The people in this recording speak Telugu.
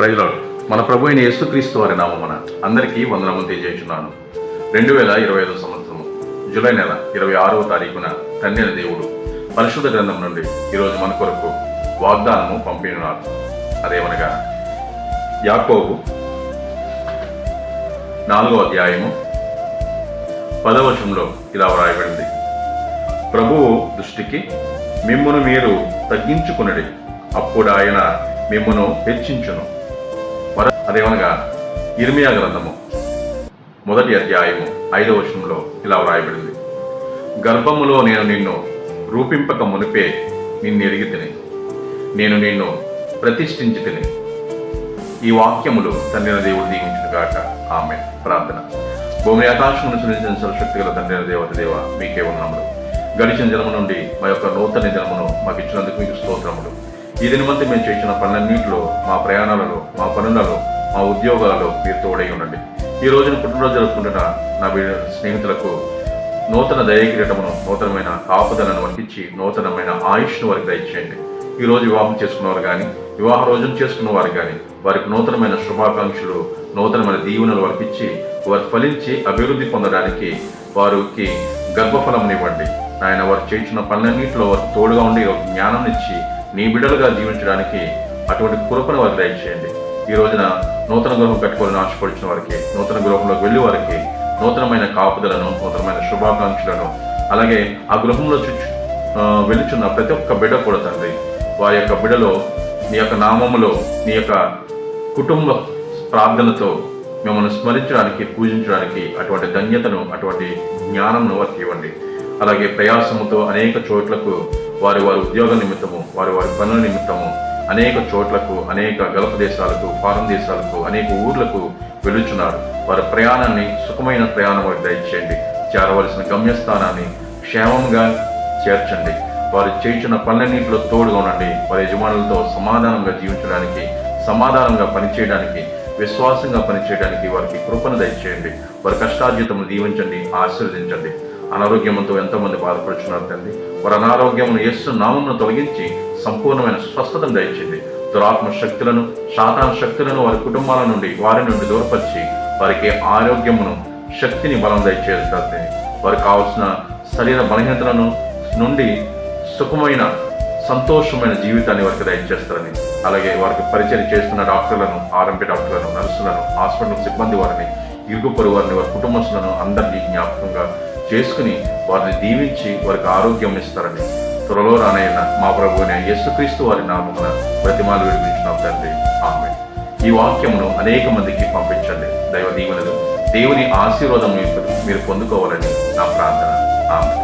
ప్రజలు మన ప్రభు అయిన యేసుక్రీస్తు వారి నామమున అందరికీ వందనములు తెలియజేస్తున్నాను. రెండు వేల ఇరవై ఐదో సంవత్సరం జూలై నెల ఇరవై ఆరవ తారీఖున తండ్రి దేవుడు పరిశుద్ధ గ్రంథం నుండి ఈరోజు మన కొరకు వాగ్దానము పంపినారు అదేమనగా యాకోబు నాలుగో అధ్యాయము పదవశంలో ఇలా వ్రాయబడింది. ప్రభువు దృష్టికి మిమ్మును మీరు తగ్గించుకునడి. అప్పుడు ఆయన మిమ్మను హెచ్చించును అదేమనగా ఇర్మియా గ్రంథము. మొదటి అధ్యాయము ఐదవ వచనంలో ఇలా వ్రాయబడింది. గర్భములో నేను నిన్ను రూపింపక మునిపే నిన్ను ఎరిగి తిని నేను నిన్ను ప్రతిష్ఠించి తిని. ఈ వాక్యములు తండ్రిన దేవుడు దీవించును కాక ఆమె ప్రార్థన. భూమి ఆకాశమును సృజించిన సర్వశక్తి గల తండ్రిన దేవత దేవ మీకే ఉన్నాములు గడిచిన జన్మ నుండి మా యొక్క నూతన జన్మను మాకు ఇచ్చినందుకు మీకు స్తోత్రములు. ఈ దినమంతా మేము చేసిన పనులన్నింటిలో మా ప్రయాణాలలో మా పనులలో మా ఉద్యోగాలలో మీరు తోడై ఉండండి. ఈ రోజున పుట్టినరోజు జరుపుకుంటున్న నా స్నేహితులకు నూతన దయకిరీటమును నూతనమైన కాపుదలను వర్తించి నూతనమైన ఆయుష్ను వారికి దయచేయండి. ఈ రోజు వివాహం చేసుకున్నవారు కానీ వివాహ రోజున చేసుకున్న వారు కానీ వారికి నూతనమైన శుభాకాంక్షలు నూతనమైన దీవెనలు వర్తించి వారు ఫలించి అభివృద్ధి పొందడానికి వారికి గర్భఫలమునివ్వండి. ఆయన వారు చేసిన పనులన్నింటిలో వారు తోడుగా ఉండి ఒక జ్ఞానం ఇచ్చి నీ బిడ్డలుగా జీవించడానికి అటువంటి కృపను వారికి దయచేయండి. ఈ రోజున నూతన గృహం కట్టుకోవాలని ఆశపడిచిన వారికి నూతన గృహంలోకి వెళ్ళి వారికి నూతనమైన కాపుదలను నూతనమైన శుభాకాంక్షలను అలాగే ఆ గృహంలో చుచ్చు వెలుచున్న ప్రతి ఒక్క బిడ్డ కూడా తండ్రి వారి యొక్క బిడ్డలో నీ యొక్క నామములో నీ యొక్క కుటుంబ ప్రార్థనతో మిమ్మల్ని స్మరించడానికి పూజించడానికి అటువంటి ధన్యతను అటువంటి జ్ఞానంను వారికి ఇవ్వండి. అలాగే ప్రయాసముతో అనేక చోట్లకు వారి వారి ఉద్యోగ నిమిత్తము వారి వారి పనుల నిమిత్తము అనేక చోట్లకు అనేక గల్ఫ్ దేశాలకు ఫారం దేశాలకు అనేక ఊర్లకు వెలుచున్నారు వారి ప్రయాణాన్ని సుఖమైన ప్రయాణం వారికి దయచేయండి. చేరవలసిన గమ్యస్థానాన్ని క్షేమంగా చేర్చండి. వారు చేయించిన పనులన్నింటిలో తోడుగా ఉండండి. వారి యజమానులతో సమాధానంగా జీవించడానికి సమాధానంగా పనిచేయడానికి విశ్వాసంగా పనిచేయడానికి వారికి కృపను దయచేయండి. వారి కష్టార్జితము దీవించండి ఆశీర్వదించండి. అనారోగ్యంతో ఎంతోమంది బాధపడుచున్నారు తండ్రి వారి అనారోగ్యమును ఎస్సు నామమును తొలగించి సంపూర్ణమైన స్వస్థతను దయచేయండి. దురాత్మ శక్తులను శాతాన శక్తులను వారి కుటుంబాల నుండి వారి నుండి దూరపరిచి వారికి ఆరోగ్యమును శక్తిని బలం దయచేయాలి తండ్రి వారికి కావాల్సిన శరీర బలహీనతలను నుండి సుఖమైన సంతోషమైన జీవితాన్ని వారికి దయచేస్తారని. అలాగే వారికి పరిచయం చేస్తున్న డాక్టర్లను ఆర్ఎంపీ డాక్టర్లను నర్సులను హాస్పిటల్ సిబ్బంది వారిని ఇరుగు పొరుగు వారిని వారి కుటుంబస్తులను అందరినీ జ్ఞాపకంగా చేసుకుని వారిని దీవించి వారికి ఆరోగ్యం ఇస్తారని త్వరలో రానైన మా ప్రభు అయిన యేసుక్రీస్తు వారి నామమున ప్రతిమాలు విడిపించిన తండ్రి. ఆమె ఈ వాక్యమును అనేక మందికి పంపించండి. దైవ దీవెనలు దేవుని ఆశీర్వాదం మీరు పొందుకోవాలని నా ప్రార్థన. ఆమె